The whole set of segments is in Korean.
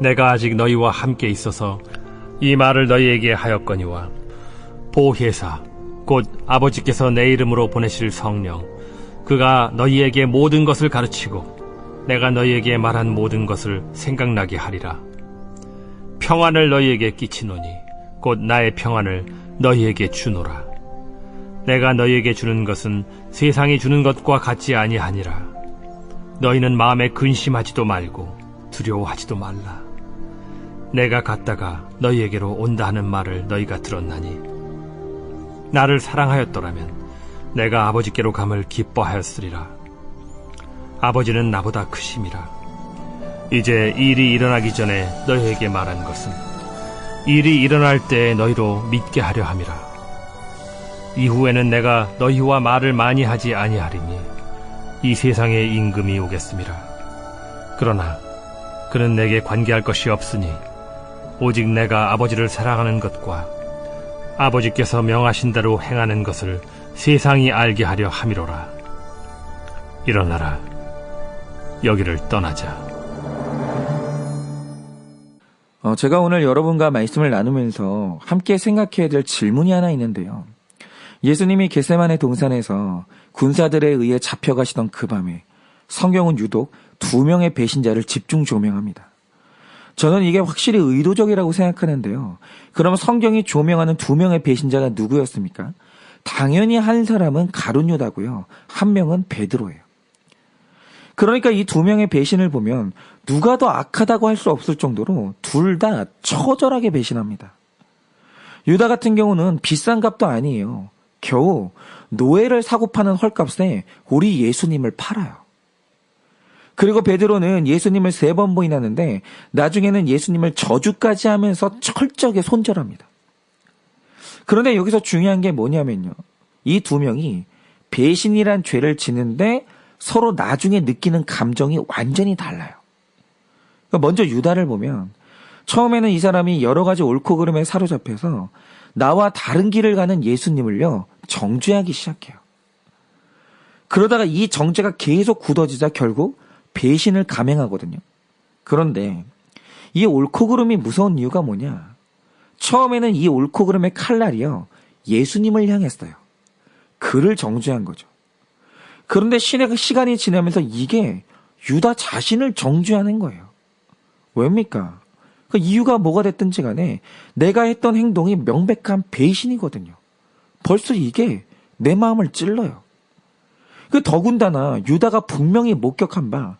내가 아직 너희와 함께 있어서 이 말을 너희에게 하였거니와 보혜사 곧 아버지께서 내 이름으로 보내실 성령 그가 너희에게 모든 것을 가르치고 내가 너희에게 말한 모든 것을 생각나게 하리라. 평안을 너희에게 끼치노니 곧 나의 평안을 너희에게 주노라. 내가 너희에게 주는 것은 세상이 주는 것과 같지 아니하니라. 너희는 마음에 근심하지도 말고 두려워하지도 말라 내가 갔다가 너희에게로 온다 하는 말을 너희가 들었나니 나를 사랑하였더라면 내가 아버지께로 감을 기뻐하였으리라. 아버지는 나보다 크심이라. 이제 일이 일어나기 전에 너희에게 말한 것은 일이 일어날 때 너희로 믿게 하려 함이라. 이후에는 내가 너희와 말을 많이 하지 아니하리니 이 세상에 임금이 오겠습니다. 그러나 그는 내게 관계할 것이 없으니 오직 내가 아버지를 사랑하는 것과 아버지께서 명하신 대로 행하는 것을 세상이 알게 하려 함이로라. 일어나라. 여기를 떠나자. 어, 제가 오늘 여러분과 말씀을 나누면서 함께 생각해야 될 질문이 하나 있는데요. 예수님이 겟세만의 동산에서 군사들에 의해 잡혀가시던 그 밤에 성경은 유독 두 명의 배신자를 집중 조명합니다. 저는 이게 확실히 의도적이라고 생각하는데요. 그러면 성경이 조명하는 두 명의 배신자가 누구였습니까? 당연히 한 사람은 가룟유다고요. 한 명은 베드로예요. 그러니까 이 두 명의 배신을 보면 누가 더 악하다고 할 수 없을 정도로 둘 다 처절하게 배신합니다. 유다 같은 경우는 비싼 값도 아니에요. 겨우 노예를 사고 파는 헐값에 우리 예수님을 팔아요. 그리고 베드로는 예수님을 세 번 부인하는데 나중에는 예수님을 저주까지 하면서 철저하게 손절합니다. 그런데 여기서 중요한 게 뭐냐면요. 이 두 명이 배신이란 죄를 지는데 서로 나중에 느끼는 감정이 완전히 달라요. 그러니까 먼저 유다를 보면 처음에는 이 사람이 여러 가지 옳고 그름에 사로잡혀서 나와 다른 길을 가는 예수님을요 정죄하기 시작해요. 그러다가 이 정죄가 계속 굳어지자 결국 배신을 감행하거든요. 그런데 이 옳고 그름이 무서운 이유가 뭐냐? 처음에는 이 옳고 그름의 칼날이요. 예수님을 향했어요. 그를 정죄한 거죠. 그런데 신의 그 시간이 지나면서 이게 유다 자신을 정죄하는 거예요. 왜입니까? 그 이유가 뭐가 됐든지 간에 내가 했던 행동이 명백한 배신이거든요. 벌써 이게 내 마음을 찔러요. 그 더군다나 유다가 분명히 목격한 바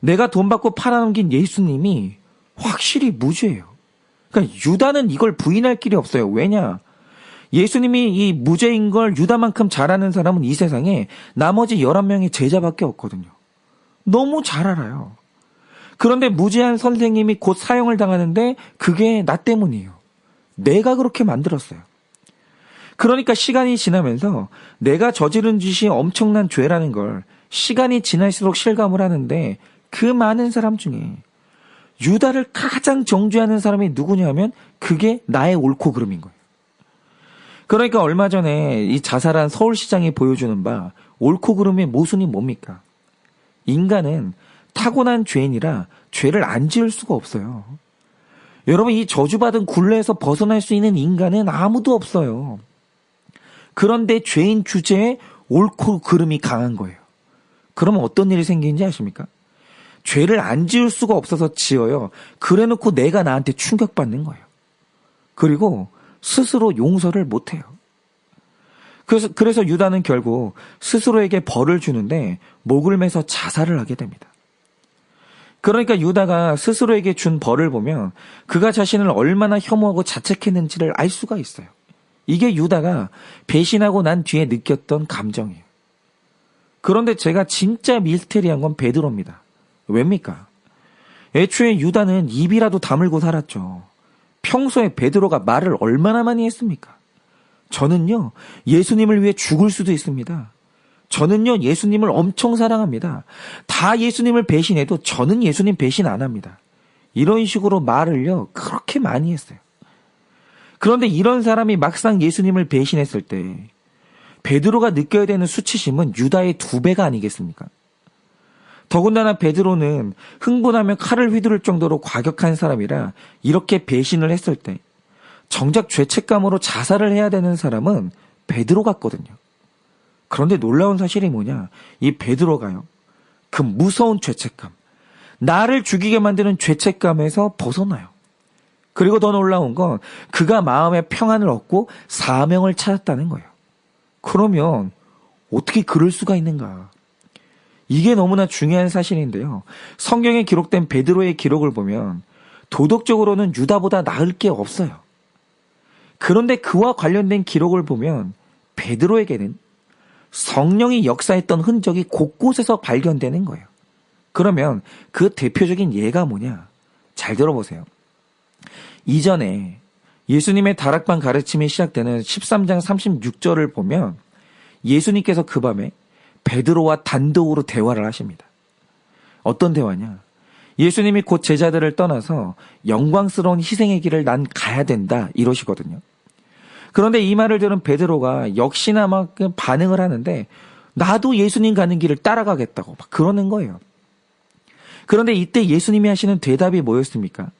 내가 돈 받고 팔아넘긴 예수님이 확실히 무죄예요. 그러니까 유다는 이걸 부인할 길이 없어요. 왜냐? 예수님이 이 무죄인 걸 유다만큼 잘하는 사람은 이 세상에 나머지 11명의 제자밖에 없거든요. 너무 잘 알아요. 그런데 무죄한 선생님이 곧 사형을 당하는데 그게 나 때문이에요. 내가 그렇게 만들었어요. 그러니까 시간이 지나면서 내가 저지른 짓이 엄청난 죄라는 걸 시간이 지날수록 실감을 하는데 그 많은 사람 중에 유다를 가장 정죄하는 사람이 누구냐면 그게 나의 옳고 그름인 거예요. 그러니까 얼마 전에 이 자살한 서울시장이 보여주는 바 옳고 그름의 모순이 뭡니까? 인간은 타고난 죄인이라 죄를 안 지을 수가 없어요. 여러분 이 저주받은 굴레에서 벗어날 수 있는 인간은 아무도 없어요. 그런데 죄인 주제에 옳고 그름이 강한 거예요. 그러면 어떤 일이 생기는지 아십니까? 죄를 안 지을 수가 없어서 지어요. 그래 놓고 내가 나한테 충격받는 거예요. 그리고 스스로 용서를 못 해요. 그래서, 그래서 유다는 결국 스스로에게 벌을 주는데 목을 매서 자살을 하게 됩니다. 그러니까 유다가 스스로에게 준 벌을 보면 그가 자신을 얼마나 혐오하고 자책했는지를 알 수가 있어요. 이게 유다가 배신하고 난 뒤에 느꼈던 감정이에요. 그런데 제가 진짜 미스테리한 건 베드로입니다. 왜입니까? 애초에 유다는 입이라도 다물고 살았죠. 평소에 베드로가 말을 얼마나 많이 했습니까? 저는요, 예수님을 위해 죽을 수도 있습니다. 저는요, 예수님을 엄청 사랑합니다. 다 예수님을 배신해도 저는 예수님 배신 안 합니다. 이런 식으로 말을요, 그렇게 많이 했어요. 그런데 이런 사람이 막상 예수님을 배신했을 때, 베드로가 느껴야 되는 수치심은 유다의 두 배가 아니겠습니까? 더군다나 베드로는 흥분하면 칼을 휘두를 정도로 과격한 사람이라 이렇게 배신을 했을 때 정작 죄책감으로 자살을 해야 되는 사람은 베드로 같거든요. 그런데 놀라운 사실이 뭐냐? 이 베드로가요. 그 무서운 죄책감, 나를 죽이게 만드는 죄책감에서 벗어나요. 그리고 더 놀라운 건 그가 마음의 평안을 얻고 사명을 찾았다는 거예요. 그러면 어떻게 그럴 수가 있는가? 이게 너무나 중요한 사실인데요. 성경에 기록된 베드로의 기록을 보면 도덕적으로는 유다보다 나을 게 없어요. 그런데 그와 관련된 기록을 보면 베드로에게는 성령이 역사했던 흔적이 곳곳에서 발견되는 거예요. 그러면 그 대표적인 예가 뭐냐? 잘 들어보세요. 이전에 예수님의 다락방 가르침이 시작되는 13장 36절을 보면 예수님께서 그 밤에 베드로와 단독으로 대화를 하십니다. 어떤 대화냐? 예수님이 곧 제자들을 떠나서 영광스러운 희생의 길을 난 가야 된다 이러시거든요. 그런데 이 말을 들은 베드로가 역시나 막 반응을 하는데 나도 예수님 가는 길을 따라가겠다고 막 그러는 거예요. 그런데 이때 예수님이 하시는 대답이 뭐였습니까?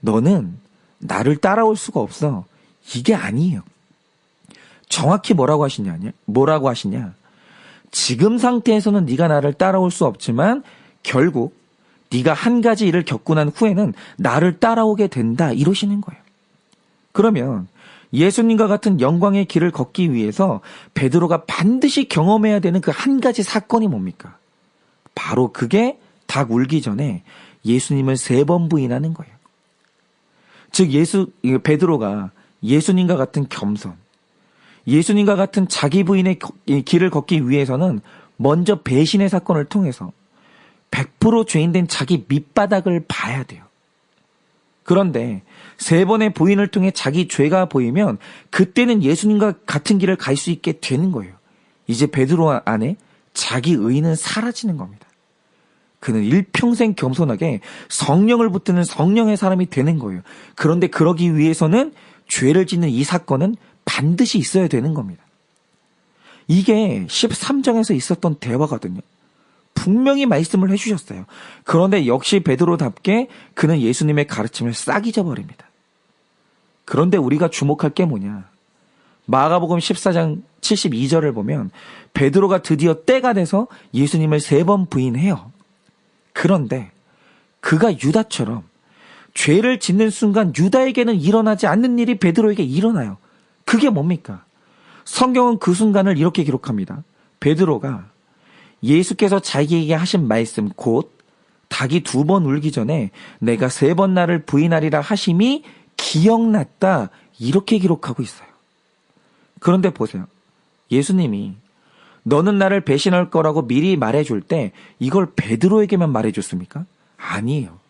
너는 나를 따라올 수가 없어. 이게 아니에요. 정확히 뭐라고 하시냐? 뭐라고 하시냐? 지금 상태에서는 네가 나를 따라올 수 없지만 결국 네가 한 가지 일을 겪고 난 후에는 나를 따라오게 된다 이러시는 거예요. 그러면 예수님과 같은 영광의 길을 걷기 위해서 베드로가 반드시 경험해야 되는 그 한 가지 사건이 뭡니까? 바로 그게 닭 울기 전에 예수님을 세 번 부인하는 거예요. 즉 예수 베드로가 예수님과 같은 겸손, 예수님과 같은 자기 부인의 길을 걷기 위해서는 먼저 배신의 사건을 통해서 100% 죄인된 자기 밑바닥을 봐야 돼요. 그런데 세 번의 부인을 통해 자기 죄가 보이면 그때는 예수님과 같은 길을 갈 수 있게 되는 거예요. 이제 베드로 안에 자기 의는 사라지는 겁니다. 그는 일평생 겸손하게 성령을 붙드는 성령의 사람이 되는 거예요. 그런데 그러기 위해서는 죄를 짓는 이 사건은 반드시 있어야 되는 겁니다. 이게 13장에서 있었던 대화거든요. 분명히 말씀을 해주셨어요. 그런데 역시 베드로답게 그는 예수님의 가르침을 싹 잊어버립니다. 그런데 우리가 주목할 게 뭐냐? 마가복음 14장 72절을 보면 베드로가 드디어 때가 돼서 예수님을 세 번 부인해요. 그런데 그가 유다처럼 죄를 짓는 순간 유다에게는 일어나지 않는 일이 베드로에게 일어나요. 그게 뭡니까? 성경은 그 순간을 이렇게 기록합니다. 베드로가 예수께서 자기에게 하신 말씀 곧 닭이 두 번 울기 전에 내가 세 번 나를 부인하리라 하심이 기억났다. 이렇게 기록하고 있어요. 그런데 보세요. 예수님이 너는 나를 배신할 거라고 미리 말해줄 때 이걸 베드로에게만 말해줬습니까? 아니에요.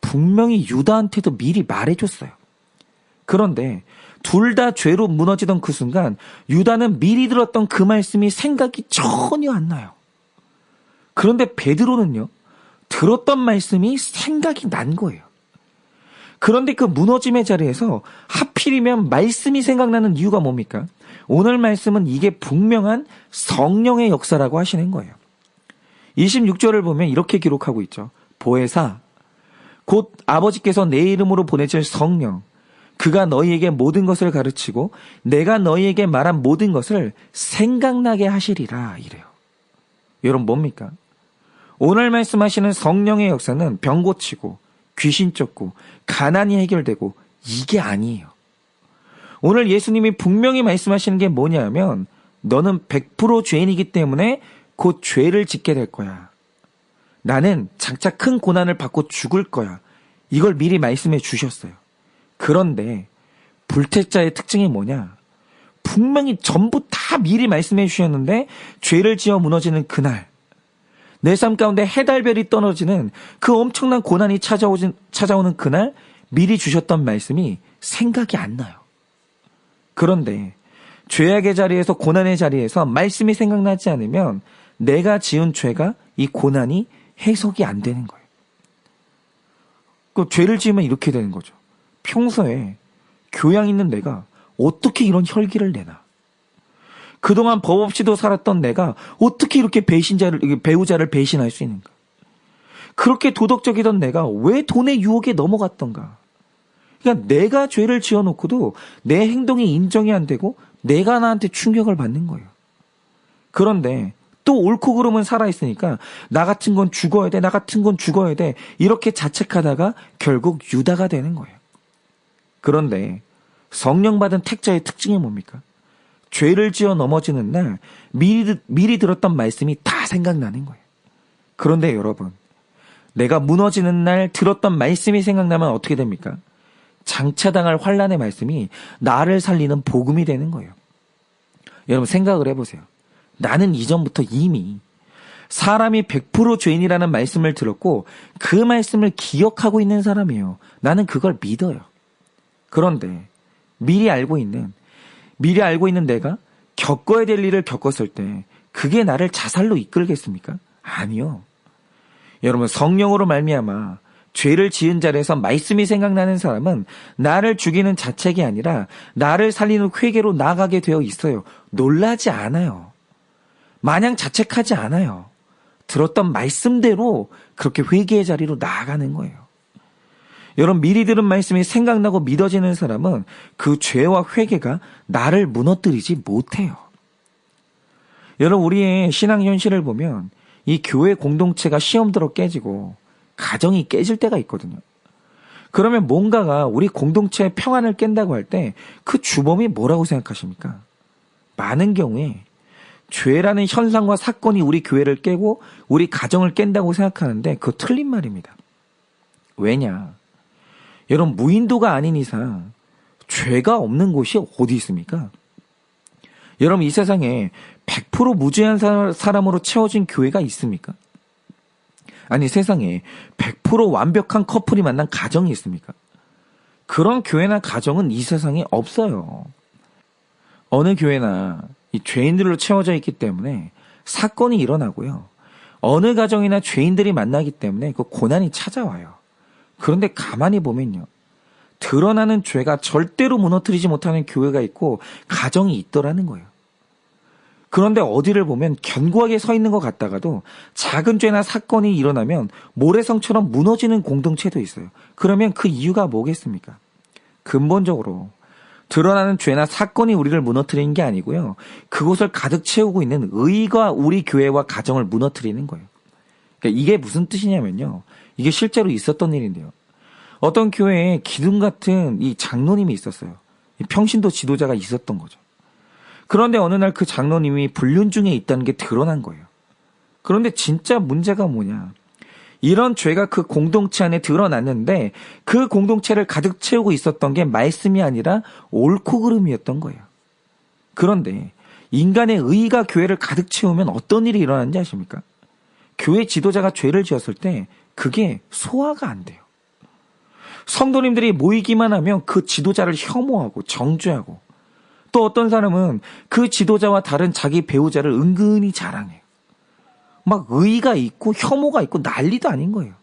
분명히 유다한테도 미리 말해줬어요. 그런데 둘 다 죄로 무너지던 그 순간 유다는 미리 들었던 그 말씀이 생각이 전혀 안 나요. 그런데 베드로는요, 들었던 말씀이 생각이 난 거예요. 그런데 그 무너짐의 자리에서 하필이면 말씀이 생각나는 이유가 뭡니까? 오늘 말씀은 이게 분명한 성령의 역사라고 하시는 거예요. 26절을 보면 이렇게 기록하고 있죠. 보혜사, 곧 아버지께서 내 이름으로 보내실 성령, 그가 너희에게 모든 것을 가르치고 내가 너희에게 말한 모든 것을 생각나게 하시리라 이래요. 여러분 뭡니까? 오늘 말씀하시는 성령의 역사는 병 고치고 귀신 쫓고 가난이 해결되고 이게 아니에요. 오늘 예수님이 분명히 말씀하시는 게 뭐냐면 너는 100% 죄인이기 때문에 곧 죄를 짓게 될 거야. 나는 장차 큰 고난을 받고 죽을 거야. 이걸 미리 말씀해 주셨어요. 그런데 불태자의 특징이 뭐냐? 분명히 전부 다 미리 말씀해 주셨는데 죄를 지어 무너지는 그날 내 삶 가운데 해달별이 떨어지는 그 엄청난 고난이 찾아오진, 찾아오는 그날 미리 주셨던 말씀이 생각이 안 나요. 그런데 죄악의 자리에서 고난의 자리에서 말씀이 생각나지 않으면 내가 지은 죄가 이 고난이 해석이 안 되는 거예요. 그 죄를 지으면 이렇게 되는 거죠. 평소에 교양 있는 내가 어떻게 이런 혈기를 내나? 그동안 법 없이도 살았던 내가 어떻게 이렇게 배신자를, 배우자를 배신할 수 있는가? 그렇게 도덕적이던 내가 왜 돈의 유혹에 넘어갔던가? 그러니까 내가 죄를 지어놓고도 내 행동이 인정이 안 되고 내가 나한테 충격을 받는 거예요. 그런데 또 옳고 그름은 살아있으니까 나 같은 건 죽어야 돼, 나 같은 건 죽어야 돼. 이렇게 자책하다가 결국 유다가 되는 거예요. 그런데 성령 받은 택자의 특징이 뭡니까? 죄를 지어 넘어지는 날 미리, 미리 들었던 말씀이 다 생각나는 거예요. 그런데 여러분, 내가 무너지는 날 들었던 말씀이 생각나면 어떻게 됩니까? 장차당할 환란의 말씀이 나를 살리는 복음이 되는 거예요. 여러분 생각을 해보세요. 나는 이전부터 이미 사람이 100% 죄인이라는 말씀을 들었고 그 말씀을 기억하고 있는 사람이에요. 나는 그걸 믿어요. 그런데 미리 알고 있는 미리 알고 있는 내가 겪어야 될 일을 겪었을 때 그게 나를 자살로 이끌겠습니까? 아니요. 여러분 성령으로 말미암아 죄를 지은 자리에서 말씀이 생각나는 사람은 나를 죽이는 자책이 아니라 나를 살리는 회개로 나아가게 되어 있어요. 놀라지 않아요. 마냥 자책하지 않아요. 들었던 말씀대로 그렇게 회개의 자리로 나아가는 거예요. 여러분 미리 들은 말씀이 생각나고 믿어지는 사람은 그 죄와 회개가 나를 무너뜨리지 못해요. 여러분 우리의 신앙 현실을 보면 이 교회 공동체가 시험 들어 깨지고 가정이 깨질 때가 있거든요. 그러면 뭔가가 우리 공동체의 평안을 깬다고 할 때 그 주범이 뭐라고 생각하십니까? 많은 경우에 죄라는 현상과 사건이 우리 교회를 깨고 우리 가정을 깬다고 생각하는데 그거 틀린 말입니다. 왜냐? 여러분 무인도가 아닌 이상 죄가 없는 곳이 어디 있습니까? 여러분 이 세상에 100% 무죄한 사람으로 채워진 교회가 있습니까? 아니 세상에 100% 완벽한 커플이 만난 가정이 있습니까? 그런 교회나 가정은 이 세상에 없어요. 어느 교회나 이 죄인들로 채워져 있기 때문에 사건이 일어나고요. 어느 가정이나 죄인들이 만나기 때문에 그 고난이 찾아와요. 그런데 가만히 보면요. 드러나는 죄가 절대로 무너뜨리지 못하는 교회가 있고 가정이 있더라는 거예요. 그런데 어디를 보면 견고하게 서 있는 것 같다가도 작은 죄나 사건이 일어나면 모래성처럼 무너지는 공동체도 있어요. 그러면 그 이유가 뭐겠습니까? 근본적으로 드러나는 죄나 사건이 우리를 무너뜨리는 게 아니고요. 그곳을 가득 채우고 있는 의가 우리 교회와 가정을 무너뜨리는 거예요. 그러니까 이게 무슨 뜻이냐면요. 이게 실제로 있었던 일인데요. 어떤 교회에 기둥 같은 이 장로님이 있었어요. 평신도 지도자가 있었던 거죠. 그런데 어느 날 그 장로님이 불륜 중에 있다는 게 드러난 거예요. 그런데 진짜 문제가 뭐냐. 이런 죄가 그 공동체 안에 드러났는데 그 공동체를 가득 채우고 있었던 게 말씀이 아니라 옳고 그름이었던 거예요. 그런데 인간의 의가 교회를 가득 채우면 어떤 일이 일어나는지 아십니까? 교회 지도자가 죄를 지었을 때 그게 소화가 안 돼요. 성도님들이 모이기만 하면 그 지도자를 혐오하고 정죄하고 또 어떤 사람은 그 지도자와 다른 자기 배우자를 은근히 자랑해요. 막 의의가 있고 혐오가 있고 난리도 아닌 거예요.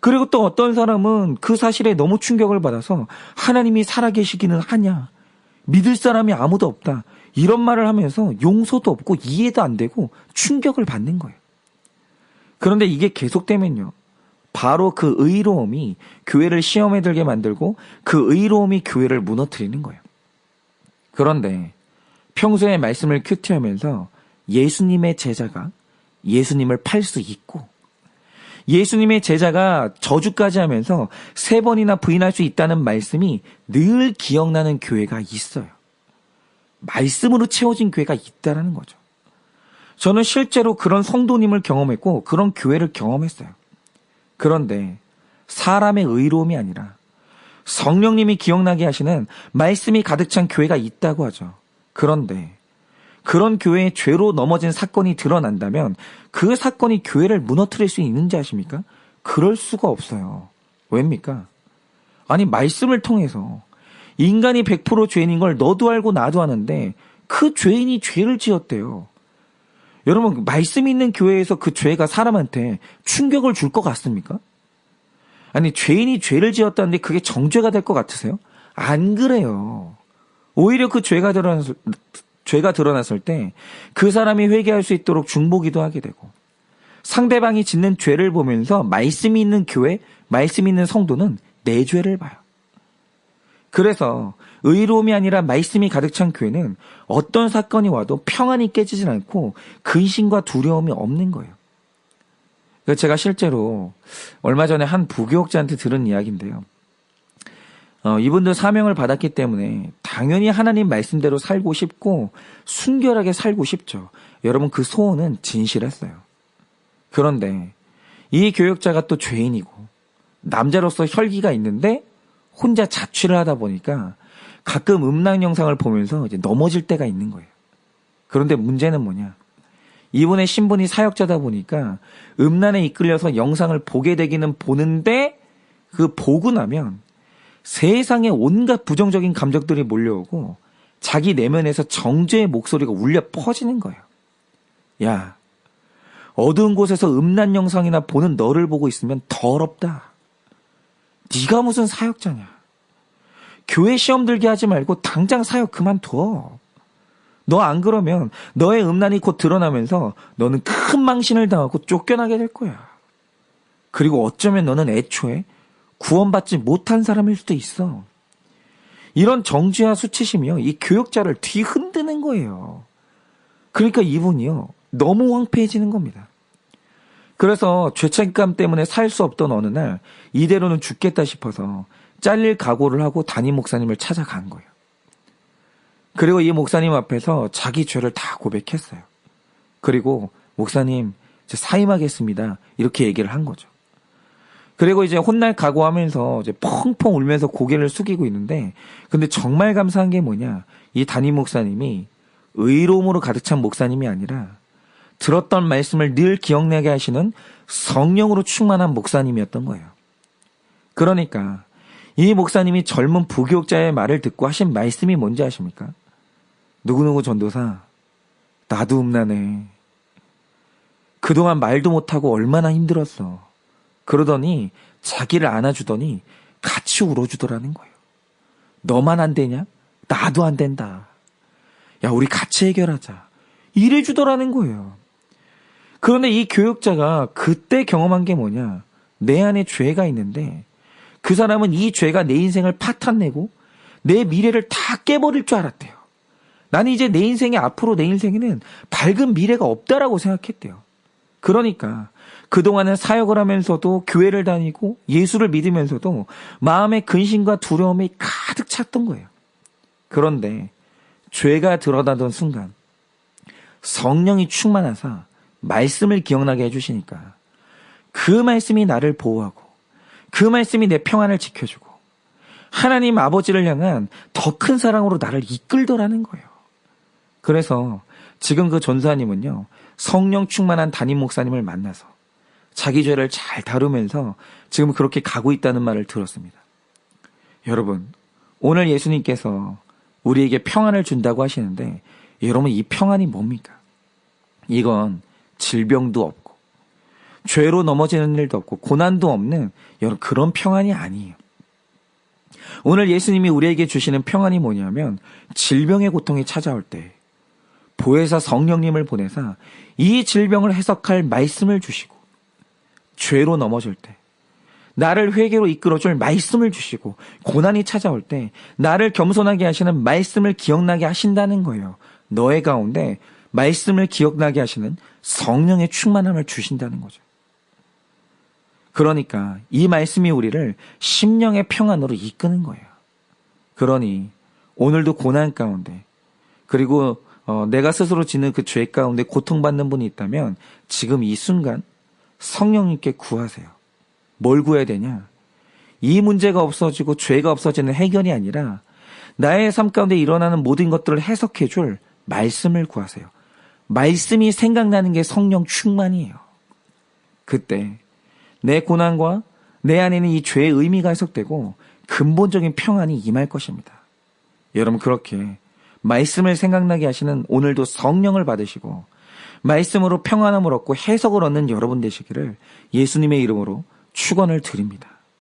그리고 또 어떤 사람은 그 사실에 너무 충격을 받아서 하나님이 살아계시기는 하냐. 믿을 사람이 아무도 없다. 이런 말을 하면서 용서도 없고 이해도 안 되고 충격을 받는 거예요. 그런데 이게 계속되면요. 바로 그 의로움이 교회를 시험에 들게 만들고 그 의로움이 교회를 무너뜨리는 거예요. 그런데 평소에 말씀을 큐티하면서 예수님의 제자가 예수님을 팔 수 있고 예수님의 제자가 저주까지 하면서 세 번이나 부인할 수 있다는 말씀이 늘 기억나는 교회가 있어요. 말씀으로 채워진 교회가 있다라는 거죠. 저는 실제로 그런 성도님을 경험했고 그런 교회를 경험했어요. 그런데 사람의 의로움이 아니라 성령님이 기억나게 하시는 말씀이 가득 찬 교회가 있다고 하죠. 그런데 그런 교회에 죄로 넘어진 사건이 드러난다면 그 사건이 교회를 무너뜨릴 수 있는지 아십니까? 그럴 수가 없어요. 왜입니까? 아니, 말씀을 통해서 인간이 100% 죄인인 걸 너도 알고 나도 아는데 그 죄인이 죄를 지었대요. 여러분, 말씀 있는 교회에서 그 죄가 사람한테 충격을 줄 것 같습니까? 아니, 죄인이 죄를 지었다는데 그게 정죄가 될 것 같으세요? 안 그래요. 오히려 그 죄가 드러났을, 죄가 드러났을 때 그 사람이 회개할 수 있도록 중보기도 하게 되고 상대방이 짓는 죄를 보면서 말씀이 있는 교회, 말씀이 있는 성도는 내 죄를 봐요. 그래서 의로움이 아니라 말씀이 가득 찬 교회는 어떤 사건이 와도 평안이 깨지진 않고 근심과 두려움이 없는 거예요. 제가 실제로 얼마 전에 한 부교육자한테 들은 이야기인데요. 어, 이분도 사명을 받았기 때문에 당연히 하나님 말씀대로 살고 싶고 순결하게 살고 싶죠. 여러분 그 소원은 진실했어요. 그런데 이 교육자가 또 죄인이고 남자로서 혈기가 있는데 혼자 자취를 하다 보니까 가끔 음란 영상을 보면서 이제 넘어질 때가 있는 거예요. 그런데 문제는 뭐냐? 이분의 신분이 사역자다 보니까 음란에 이끌려서 영상을 보게 되기는 보는데 그 보고 나면 세상에 온갖 부정적인 감정들이 몰려오고 자기 내면에서 정죄의 목소리가 울려 퍼지는 거예요. 야, 어두운 곳에서 음란 영상이나 보는 너를 보고 있으면 더럽다. 네가 무슨 사역자냐? 교회 시험 들게 하지 말고 당장 사역 그만둬. 너 안 그러면 너의 음란이 곧 드러나면서 너는 큰 망신을 당하고 쫓겨나게 될 거야. 그리고 어쩌면 너는 애초에 구원받지 못한 사람일 수도 있어. 이런 정죄와 수치심이요. 이 교역자를 뒤흔드는 거예요. 그러니까 이분이요. 너무 황폐해지는 겁니다. 그래서 죄책감 때문에 살 수 없던 어느 날 이대로는 죽겠다 싶어서 잘릴 각오를 하고 담임 목사님을 찾아간 거예요. 그리고 이 목사님 앞에서 자기 죄를 다 고백했어요. 그리고 목사님, 저 사임하겠습니다. 이렇게 얘기를 한 거죠. 그리고 이제 혼날 각오하면서 이제 펑펑 울면서 고개를 숙이고 있는데, 근데 정말 감사한 게 뭐냐? 이 담임 목사님이 의로움으로 가득 찬 목사님이 아니라 들었던 말씀을 늘 기억나게 하시는 성령으로 충만한 목사님이었던 거예요. 그러니까 이 목사님이 젊은 부교육자의 말을 듣고 하신 말씀이 뭔지 아십니까? 누구누구 전도사, 나도 음란해. 그동안 말도 못하고 얼마나 힘들었어. 그러더니 자기를 안아주더니 같이 울어주더라는 거예요. 너만 안 되냐? 나도 안 된다. 야, 우리 같이 해결하자. 이래주더라는 거예요. 그런데 이 교육자가 그때 경험한 게 뭐냐? 내 안에 죄가 있는데 그 사람은 이 죄가 내 인생을 파탄내고 내 미래를 다 깨버릴 줄 알았대요. 나는 이제 내 인생에 앞으로 내 인생에는 밝은 미래가 없다라고 생각했대요. 그러니까 그동안은 사역을 하면서도 교회를 다니고 예수를 믿으면서도 마음의 근심과 두려움이 가득 찼던 거예요. 그런데 죄가 드러나던 순간 성령이 충만하사 말씀을 기억나게 해주시니까 그 말씀이 나를 보호하고 그 말씀이 내 평안을 지켜주고 하나님 아버지를 향한 더 큰 사랑으로 나를 이끌더라는 거예요. 그래서 지금 그 전사님은요 성령 충만한 담임 목사님을 만나서 자기 죄를 잘 다루면서 지금 그렇게 가고 있다는 말을 들었습니다. 여러분 오늘 예수님께서 우리에게 평안을 준다고 하시는데 여러분 이 평안이 뭡니까? 이건 질병도 없고 죄로 넘어지는 일도 없고 고난도 없는 여러분 그런 평안이 아니에요. 오늘 예수님이 우리에게 주시는 평안이 뭐냐면 질병의 고통이 찾아올 때 보혜사 성령님을 보내사 이 질병을 해석할 말씀을 주시고 죄로 넘어질 때 나를 회개로 이끌어줄 말씀을 주시고 고난이 찾아올 때 나를 겸손하게 하시는 말씀을 기억나게 하신다는 거예요. 너의 가운데 말씀을 기억나게 하시는 성령의 충만함을 주신다는 거죠. 그러니까 이 말씀이 우리를 심령의 평안으로 이끄는 거예요. 그러니 오늘도 고난 가운데 그리고 어, 내가 스스로 짓는 그 죄 가운데 고통받는 분이 있다면 지금 이 순간 성령님께 구하세요. 뭘 구해야 되냐? 이 문제가 없어지고 죄가 없어지는 해결이 아니라 나의 삶 가운데 일어나는 모든 것들을 해석해 줄 말씀을 구하세요. 말씀이 생각나는 게 성령 충만이에요. 그때 내 고난과 내 안에는 이 죄의 의미가 해석되고 근본적인 평안이 임할 것입니다. 여러분 그렇게 말씀을 생각나게 하시는 오늘도 성령을 받으시고 말씀으로 평안함을 얻고 해석을 얻는 여러분 되시기를 예수님의 이름으로 축원을 드립니다.